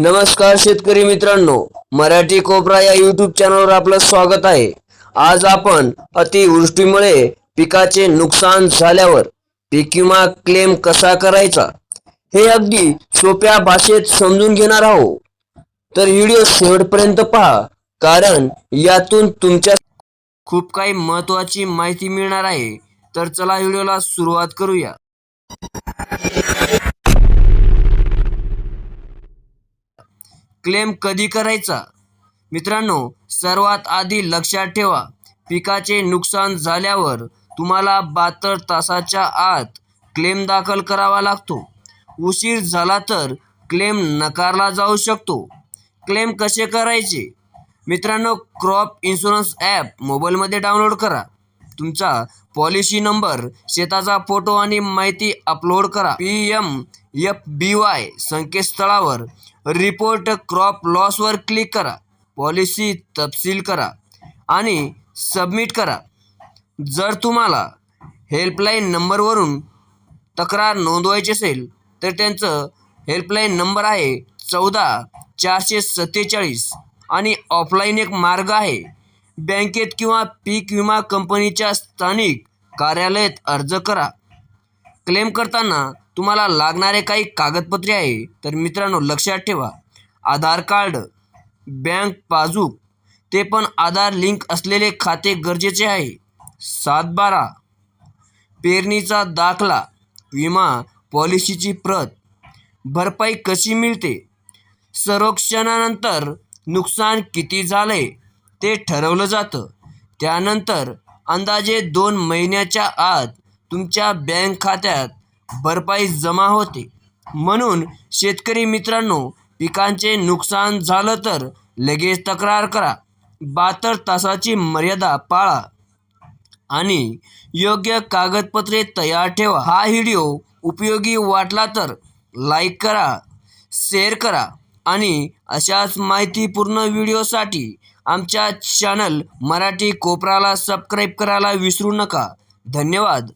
नमस्कार शेतकरी मित्रांनो मराठी कोपरा या युट्यूब चॅनलवर आपलं स्वागत आहे. आज आपण अतिवृष्टीमुळे पिकाचे नुकसान झाल्यावर पीक विमा क्लेम कसा करायचा हे अगदी सोप्या भाषेत समजून घेणार आहोत. तर व्हिडिओ शेवटपर्यंत पहा कारण यातून तुमच्या खूप काही महत्वाची माहिती मिळणार आहे. तर चला व्हिडिओला सुरुवात करूया. क्लेम कधी करायचा? मित्रांनो सर्वात आधी लक्षात ठेवा पिकाचे नुकसान झाल्यावर तुम्हाला बहात्तर तासाच्या आत क्लेम दाखल करावा लागतो. उशीर झाला तर क्लेम नकारला जाऊ शकतो. क्लेम कसे करायचे? मित्रांनो क्रॉप इन्शुरन्स ॲप मोबाईलमध्ये डाउनलोड करा. तुमचा पॉलिसी नंबर शेताचा फोटो आणि माहिती अपलोड करा. P M F B Y संकेतस्थळावर रिपोर्ट क्रॉप लॉसवर क्लिक करा. पॉलिसी तपशील करा आणि सबमिट करा. जर तुम्हाला हेल्पलाईन नंबरवरून तक्रार नोंदवायची असेल तर त्यांचं हेल्पलाईन नंबर आहे चौदा चारशे सत्तेचाळीस आणि ऑफलाईन एक मार्ग आहे. बँकेत किंवा पीक विमा कंपनीच्या स्थानिक कार्यालयात अर्ज करा. क्लेम करताना तुम्हाला लागणारे काही कागदपत्रे आहे तर मित्रांनो लक्षात ठेवा. आधार कार्ड बँक पासबुक ते पण आधार लिंक असलेले खाते गरजेचे आहे. सात बारा पेरणीचा दाखला विमा पॉलिसीची प्रत भरपाई कशी मिळते सर्वेक्षणानंतर नुकसान किती झाले ते ठरवलं जातं. त्यानंतर अंदाजे दोन महिन्याच्या आत तुमच्या बँक खात्यात भरपाई जमा होते. म्हणून शेतकरी मित्रांनो पिकांचे नुकसान झालं तर लगेच तक्रार करा. बहात्तर तासाची मर्यादा पाळा आणि योग्य कागदपत्रे तयार ठेवा. हा व्हिडिओ उपयोगी वाटला तर लाईक करा शेअर करा आणि अशाच माहितीपूर्ण व्हिडिओसाठी आमच्या चॅनल मराठी कोपराला सबस्क्राईब करायला विसरू नका. धन्यवाद.